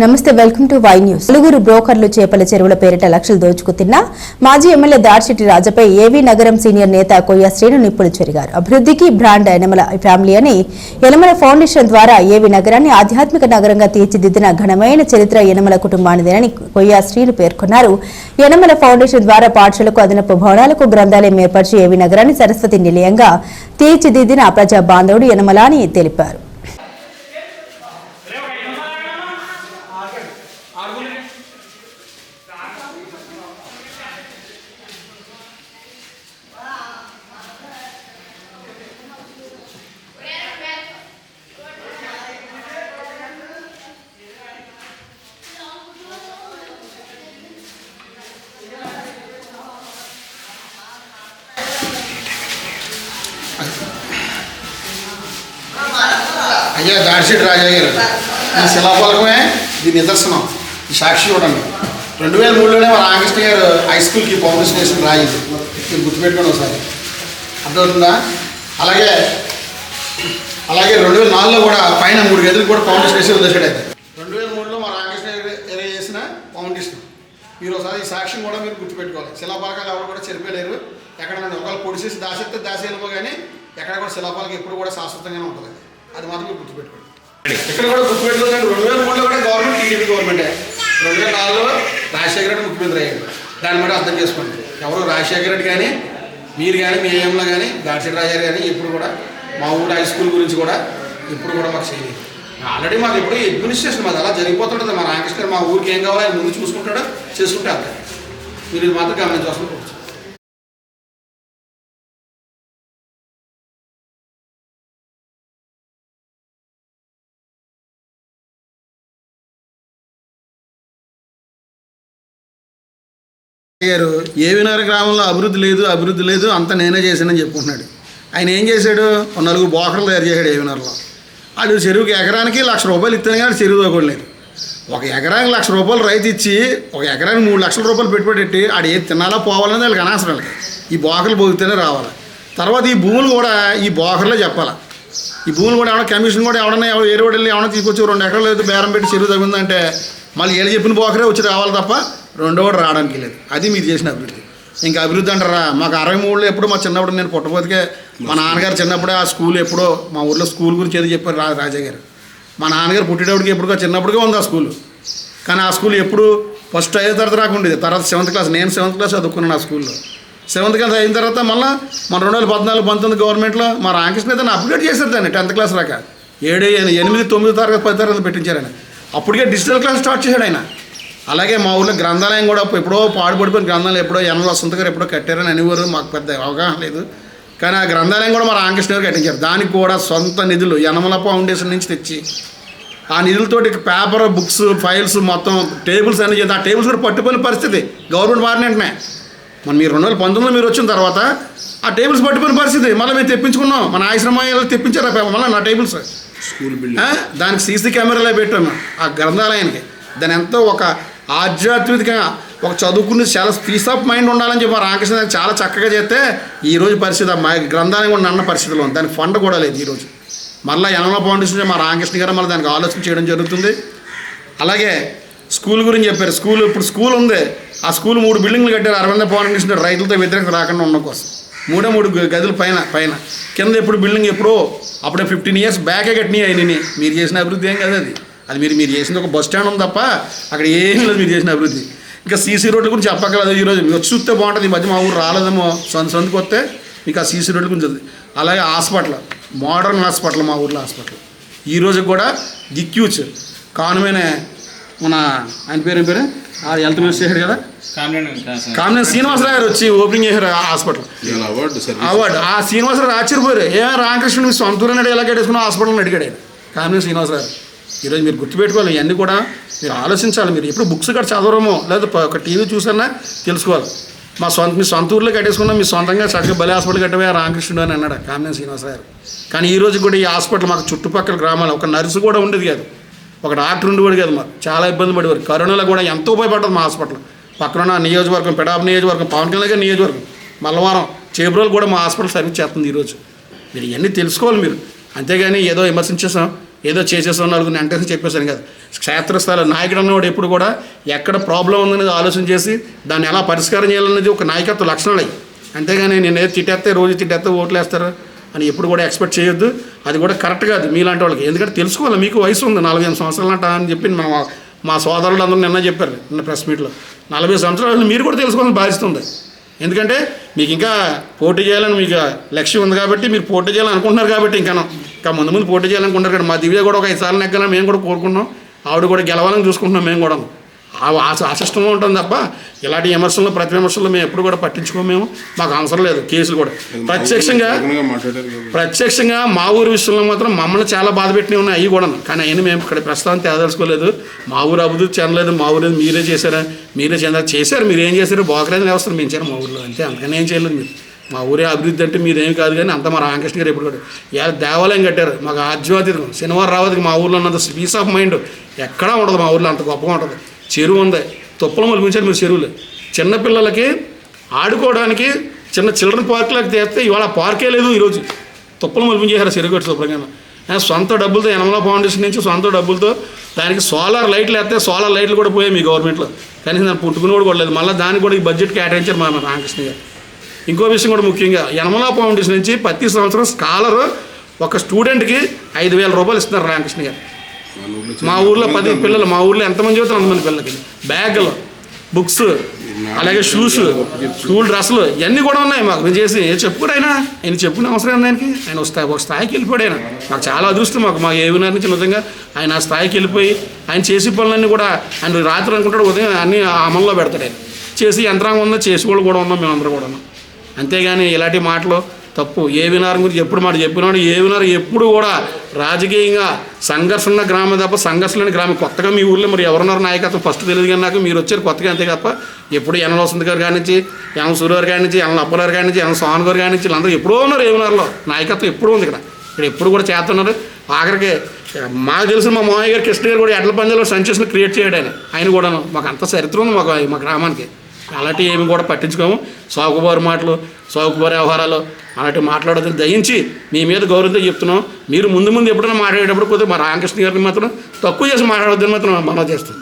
నమస్తే welcome to Y news. నలుగురు బ్రోకర్లు చేపల చెరువుల పేరిట లక్షలు దోచుకుతున్న మాజీ ఎమ్మెల్యే దార్శెట్టి రాజపై ఏవీ నగరం సీనియర్ నేత కొయ్య శ్రీను నిప్పులు చెరిగారు. అభివృద్ధికి బ్రాండ్ యనమల ఫ్యామిలీ అని యనమల ఫౌండేషన్ ద్వారా ఏవి నగరాన్ని ఆధ్యాత్మిక నగరంగా తీర్చిదిద్దిన ఘనమైన చరిత్ర యనమల కుటుంబానిదేనని కొయ్య శ్రీను పేర్కొన్నారు. యనమల ఫౌండేషన్ ద్వారా పాఠశాలకు అదనపు భవనాలకు గ్రంథాలయం ఏర్పరిచి ఏవి నగరాన్ని సరస్వతి నిలయంగా తీర్చిదిద్దిన ప్రజా బాంధవుడు యనమల అని తెలిపారు. అయ్యా దాడిశెట్టి రాజా గారు. ఈ శిలాఫలకమే ఇది నిదర్శనం ఈ సాక్షి చూడండి. రెండు వేల మూడులోనే మన రామకృష్ణ గారు హై స్కూల్కి ఫౌండేషన్ వేసిన రాయింది. మీరు గుర్తుపెట్టుకోండి ఒకసారి. అర్థమవుతుందా? అలాగే అలాగే రెండు వేల నాలుగులో కూడా పైన మూడు గదులు కూడా పౌండేషన్ వేసి వదిలేసాడు అయితే రెండు వేల మూడులో మా రామకృష్ణ గారు చేసిన ఫౌండేషన్ మీరు ఒకసారి ఈ సాక్ష్యం కూడా మీరు గుర్తుపెట్టుకోవాలి. శిలాఫలకాలు ఎవరు కూడా చెరిపోలేరు ఎక్కడ ఒకళ్ళు పొడిచేసి దాసేస్తే దాసేయాలేమో కానీ ఎక్కడ కూడా శిలాపాలకు ఎప్పుడు కూడా శాశ్వతంగానే ఉంటుంది. అది మాత్రం గుర్తుపెట్టుకోండి. ఇక్కడ కూడా గుర్తుపెట్టుకోండి. రెండు వేల మూడులో కూడా గవర్నమెంట్ టీడీపీ గవర్నమెంటే రెండు వేల నాలుగులో రాజశేఖర రెడ్డి ముఖ్యమంత్రి అయ్యాడు. దాన్ని బట్టి అర్థం చేసుకోండి. ఎవరు రాజశేఖర రెడ్డి కానీ మీరు కానీ మీ ఏఎంలో కానీ దాడిశెట్టి రాజారు కానీ ఇప్పుడు కూడా మా ఊరు హై స్కూల్ గురించి కూడా ఇప్పుడు కూడా మాకు చేయలేదు. ఆల్రెడీ మాకు ఇప్పుడు అడ్మినిస్ట్రేషన్ మాది అలా జరిగిపోతుంటుంది. మా రామకృష్ణ గారు మా ఊరికి ఏం కావాలో ముందు చూసుకుంటాడో చేసుకుంటే మీరు ఇది మాత్రం గమనించవలసిన అయ్యారు. గారు ఏవినార గ్రామంలో అభివృద్ధి లేదు అభివృద్ధి లేదు అంత నేనే చేశానని చెప్పుకుంటున్నాడు. ఆయన ఏం చేశాడు? ఒక నలుగురు బోకర్లు తయారు చేశాడు ఏవినార్లో వాడు చెరువుకి ఎకరానికి లక్ష రూపాయలు ఇస్తాను కానీ చెరువు తోగలేదు ఒక ఎకరానికి లక్ష రూపాయలు రైతు ఇచ్చి ఒక ఎకరానికి మూడు లక్షల రూపాయలు పెట్టుబడి పెట్టి ఆడు ఏది తినాలా పోవాలని వాళ్ళకి అనవసరం ఈ బోకర్లు పోగితేనే రావాలి. తర్వాత ఈ భూములు కూడా ఈ బోకర్లే చెప్పాలి. ఈ భూములు కూడా ఏమైనా కమిషన్ కూడా ఎవడన్నా ఎవరు ఏరు ఏమైనా తీసుకొచ్చి రెండు ఎకరాలు లేదు బేరం పెట్టి చెరువు తగ్గిందంటే మళ్ళీ ఏళ్ళు చెప్పిన బోకరే వచ్చి రావాలి తప్ప రెండో రావడానికి లేదు. అది మీరు చేసిన అభివృద్ధి. ఇంకా అభివృద్ధి అంటారా? మాకు అరవై మూడులో ఎప్పుడు మా చిన్నప్పుడు నేను పుట్టబోతుకే మా నాన్నగారు చిన్నప్పుడే ఆ స్కూల్ ఎప్పుడో మా ఊర్లో స్కూల్ గురించి ఏదో చెప్పారు రా రాజా గారు మా నాన్నగారు పుట్టేటప్పటికి ఎప్పుడుగా చిన్నప్పటికే ఉంది ఆ స్కూల్. కానీ ఆ స్కూల్ ఎప్పుడు ఫస్ట్ ఐదో తరగతి రాకుండా ఉండేది. తర్వాత సెవెంత్ క్లాస్ నేను సెవెంత్ క్లాస్ చదువుకున్నాను ఆ స్కూల్లో. సెవెంత్ క్లాస్ అయిన తర్వాత మళ్ళీ మన రెండు వేల పద్నాలుగు పంతొమ్మిది గవర్నమెంట్లో మా రామకృష్ణ అయితే అప్గ్రేడ్ చేశారు దాన్ని టెన్త్ క్లాస్ రాక ఏడు ఎనిమిది తొమ్మిది తరగతి పది తరగతి పెట్టించారని అప్పటికే డిజిటల్ క్లాస్ స్టార్ట్ చేశాడు ఆయన. అలాగే మా ఊళ్ళో గ్రంథాలయం కూడా ఎప్పుడో పాడుపడిపోయిన గ్రంథాలయం ఎప్పుడో ఎనభై వసంత గారు ఎప్పుడో కట్టారని అనేవారు మాకు పెద్ద అవగాహన లేదు. కానీ ఆ గ్రంథాలయం కూడా మా రామకృష్ణ గారు కట్టించారు. దానికి కూడా సొంత నిధులు యనమల ఫౌండేషన్ నుంచి తెచ్చి ఆ నిధులతోటి పేపర్ బుక్స్ ఫైల్స్ మొత్తం టేబుల్స్ అన్ని చేసి ఆ టేబుల్స్ కూడా పట్టుకునే పరిస్థితి గవర్నమెంట్ మారిన వెంటనే మన మీరు రెండు వేల పంతొమ్మిదిలో మీరు వచ్చిన తర్వాత ఆ టేబుల్స్ పట్టుకునే పరిస్థితి మళ్ళీ మేము తెప్పించుకున్నాం. మన ఆశ్రమాలు తెప్పించారు మళ్ళీ నా టేబుల్స్. School building. దానికి సీసీ కెమెరాలే పెట్టాము ఆ గ్రంథాలయానికి. దాని ఎంతో ఒక ఆధ్యాత్మికంగా ఒక చదువుకుని చాలా పీస్ ఆఫ్ మైండ్ ఉండాలని చెప్పి మా రామకృష్ణ చాలా చక్కగా చేస్తే ఈ రోజు పరిస్థితి మా గ్రంథాలయం కూడా నన్న పరిస్థితిలో ఉంది. దానికి ఫండ్ కూడా లేదు ఈరోజు మళ్ళీ యనమల ఫౌండేషన్ మా రామకృష్ణ గారు మళ్ళీ దానికి ఆలోచన చేయడం జరుగుతుంది. అలాగే స్కూల్ గురించి చెప్పారు. స్కూల్ ఇప్పుడు స్కూల్ ఉంది. ఆ స్కూల్ మూడు బిల్డింగ్లు కట్టారు. అరవింద ఫౌండేషన్ రైతులతో వ్యతిరేకత రాకుండా ఉండడం కోసం. మూడే మూడు గదులు పైన పైన. కింద ఎప్పుడు బిల్డింగ్ ఎప్పుడో అప్పుడే ఫిఫ్టీన్ ఇయర్స్ బ్యాకే కట్టినాయి ఆయనని. మీరు చేసిన అభివృద్ధి ఏం కాదు అది. అది మీరు మీరు చేసింది ఒక బస్ స్టాండ్ ఉంది తప్ప అక్కడ ఏం లేదు మీరు చేసిన అభివృద్ధి. ఇంకా సీసీ రోడ్ల గురించి చెప్పగలదు ఈరోజు మీరు వచ్చి చూస్తే బాగుంటుంది. ఈ మధ్య మా ఊరు రాలేదేమో. సొంత సొంతకు వస్తే మీకు ఆ సీసీ రోడ్ల గురించి తెలుస్తుంది. అలాగే హాస్పిటల్. మోడర్న్ హాస్పిటల్ మా ఊర్లో హాస్పిటల్. ఈ కూడా దిక్యూచ్ కానుమైన మన ఆయన పేరు ఏం పేరు? హెల్త్ మినిస్టర్ చేశాడు కదా? కామినేని శ్రీనివాసరావు గారు వచ్చి ఓపెనింగ్ చేశారు ఆ హాస్పిటల్ అవార్డు సర్వీస్ అవార్డు ఆ శ్రీనివాసరావు ఆశ్చర్యపోయారు. ఏ రామకృష్ణుడు మీ సొంత ఊరినాడు ఎలా కట్టేసుకున్న హాస్పిటల్ని అడిగాడు ఆయన. కామినేని శ్రీనివాసరావు గారు ఈరోజు మీరు గుర్తుపెట్టుకోవాలి ఇవన్నీ కూడా మీరు ఆలోచించాలి. మీరు ఎప్పుడు బుక్స్ కూడా చదవరమో లేదా ఒక టీవీ చూసన్నా తెలుసుకోవాలి. మా సొంత మీ సొంత ఊర్లో కట్టేసుకున్నా మీ సొంతంగా చక్కగా బలి హాస్పిటల్ కట్టవే రామకృష్ణుడు అని అన్నాడు కామినేని శ్రీనివాసరావు గారు. కానీ ఈ రోజు కూడా ఈ హాస్పిటల్ మాకు చుట్టుపక్కల గ్రామాలు ఒక నర్సు కూడా ఉండేది కాదు. ఒక డాక్టర్ ఉండేవాడు కదా మరి చాలా ఇబ్బంది పడేవారు. కరోనాలో కూడా ఎంతో ఉపయోగపడ్డది మా హాస్పిటల్. పక్కన ఉన్న నియోజకవర్గం పెడాబ్ నియోజకవర్గం పవన్ కళ్యాణ్ గారి నియోజకవర్గం మల్లవారం చేబ్రోలు కూడా మా హాస్పిటల్ సర్వీస్ చేస్తుంది ఈరోజు. మీరు ఇవన్నీ తెలుసుకోవాలి మీరు. అంతేగాని ఏదో విమర్శించేసాం ఏదో చేసేసాం నలుగురిని అంటే చెప్పేసాను కదా. క్షేత్రస్థాయిలో నాయకుడు అన్నవాడు ఎప్పుడు కూడా ఎక్కడ ప్రాబ్లం ఉందనేది ఆలోచన చేసి దాన్ని ఎలా పరిష్కారం చేయాలనేది ఒక నాయకత్వ లక్షణాలు అయ్యి. అంతేగాని నేను ఏదో తిట్టేస్తే రోజు తిట్టేస్తే ఓట్లు వేస్తారు అని ఎప్పుడు కూడా ఎక్స్పెక్ట్ చేయొద్దు. అది కూడా కరెక్ట్ కాదు మీలాంటి వాళ్ళకి. ఎందుకంటే తెలుసుకోవాలి మీకు వయసు ఉంది నలభై ఐదు సంవత్సరాలు అంట అని చెప్పి మా మా సోదరులు అందరూ నిన్న చెప్పారు నిన్న ప్రెస్ మీట్లో. నలభై సంవత్సరాలు మీరు కూడా తెలుసుకోవాలని బాధ్యత ఉంది ఎందుకంటే మీకు ఇంకా పోటీ చేయాలని మీకు లక్ష్యం ఉంది కాబట్టి మీరు పోటీ చేయాలనుకుంటున్నారు కాబట్టి ఇంకా ఇంకా ముందు ముందు పోటీ చేయాలనుకుంటారు కానీ మా దివ్య కూడా ఒక ఐదు సార్లు నెగ్గాలని మేము కూడా కోరుకున్నాం ఆవిడ కూడా గెలవాలని చూసుకుంటున్నాం మేము కూడా ఆశిష్టం ఉంటుంది తప్ప ఇలాంటి విమర్శలు ప్రతి విమర్శలు మేము ఎప్పుడు కూడా పట్టించుకోము మేము. మాకు అవసరం లేదు కేసులు కూడా. ప్రత్యక్షంగా. ప్రత్యక్షంగా మా ఊరి విషయంలో మాత్రం మమ్మల్ని చాలా బాధ పెట్టినవి ఉన్నాయి అవి కూడా కానీ అయినా మేము ఇక్కడ ప్రస్తుతానికి తేదలుచుకోలేదు. మా ఊరు అభివృద్ధి చెందలేదు మా ఊరు మీరే చేశారా? మీరే చెందారు? చేశారు మీరు ఏం చేశారు? బోకరేజ్ వ్యవస్థను పెంచారు మా ఊర్లో అంతే. అంతకన్నా ఏం చేయలేదు మీరు. మా ఊరే అభివృద్ధి అంటే మీరేం కాదు కానీ అంత మా రామకృష్ణ గారు ఎప్పుడు కూడా. ఇవాళ దేవాలయం కట్టారు మాకు ఆధ్యాత్మికం. శనివారం రావతికి మా ఊర్లో ఉన్నంత పీస్ ఆఫ్ మైండ్ ఎక్కడా ఉండదు మా ఊర్లో అంత గొప్పగా ఉంటుంది. చెరువు ఉంది. తుప్పలు మలిపించారు మీరు చెరువులు. చిన్నపిల్లలకి ఆడుకోవడానికి చిన్న చిల్డ్రన్ పార్కులకు తెస్తే ఇవాళ పార్కే లేదు ఈరోజు. తుప్పలు మలిపించేశారు చెరువు కట్టు శుభ్రంగా. సొంత డబ్బులతో యనమల ఫౌండేషన్ నుంచి సొంత డబ్బులతో దానికి సోలార్ లైట్లు వేస్తే సోలార్ లైట్లు కూడా పోయాయి మీ గవర్నమెంట్లో. కనీసం దాన్ని పుట్టుకుని కూడా లేదు మళ్ళీ దానికి కూడా ఈ బడ్జెట్ కేటాయించారు మా రామకృష్ణ గారు. ఇంకో విషయం కూడా ముఖ్యంగా యనమల ఫౌండేషన్ నుంచి ప్రతి సంవత్సరం స్కాలర్ ఒక స్టూడెంట్కి ఐదు వేల రూపాయలు ఇస్తున్నారు రామకృష్ణ గారు. మా ఊర్లో పది పిల్లలు మా ఊర్లో ఎంతమంది చదువుతారు అంతమంది పిల్లలకి? బ్యాగులు బుక్స్ అలాగే షూస్ స్కూల్ డ్రెస్సులు ఇవన్నీ కూడా ఉన్నాయి మాకు. మేము చేసి ఏ చెప్పుకోడు ఆయన ఆయన చెప్పుకునే అవసరం ఉంది ఆయనకి ఆయన ఒక స్థాయి ఒక స్థాయికి వెళ్ళిపోయాడు ఆయన. మాకు చాలా అదృష్టం మాకు. మా ఏవినార్ నుంచి నిజంగా ఆయన ఆ స్థాయికి వెళ్ళిపోయి ఆయన చేసే పనులన్నీ కూడా ఆయన రాత్రి అనుకుంటాడు ఉదయం అన్నీ అమల్లో పెడతాడు ఆయన. చేసి యంత్రాంగం ఉందో? చేసి వాళ్ళు కూడా ఉన్నాం మేమందరం కూడా అంతేగాని ఇలాంటి మాటలు తప్పు. ఏ వినారం గురించి ఎప్పుడు మాట చెప్పినాడు? ఏ వినారు ఎప్పుడు కూడా రాజకీయంగా సంఘర్షణ ఉన్న గ్రామం తప్ప సంఘర్షణ లేని గ్రామం. కొత్తగా మీ ఊళ్ళో మరి ఎవరున్నారు? నాయకత్వం ఫస్ట్ తెలియదు కానీ నాకు మీరు వచ్చారు కొత్తగా అంతే తప్ప. ఎప్పుడు ఎనల వసంత్ గారు కాడి నుంచి ఎనల సూర్యవారి కాడి నుంచి ఎనల అప్పలారు కాడి నుంచి ఎనల సోహన్ గారు కాడి నుంచి వీళ్ళందరూ ఎప్పుడో ఉన్నారు ఏ వినారులో. నాయకత్వం ఎప్పుడూ ఉంది ఇక్కడ. ఇక్కడ ఎప్పుడు కూడా చేస్తున్నారు. ఆఖరికి మాకు తెలిసిన మా మామయ్య గారు కృష్ణ గారు కూడా ఎడ్ల పంజాలో సంచేసిన క్రియేట్ చేయడానికి ఆయన ఆయన కూడాను. మాకు అంత చరిత్ర ఉంది మాకు మా గ్రామానికి. అలాంటివి ఏమి కూడా పట్టించుకోము. సాగుబారు మాటలు సాగుబారు వ్యవహారాలు అలాంటివి మాట్లాడదని దయించి మీ మీద గౌరవంతో చెప్తున్నాం. మీరు ముందు ముందు ఎప్పుడైనా మాట్లాడేటప్పుడు కొద్దిగా మా రామకృష్ణ గారిని మాత్రం తక్కువ చేసి మాట్లాడొద్దని మాత్రం మనం చేస్తుంది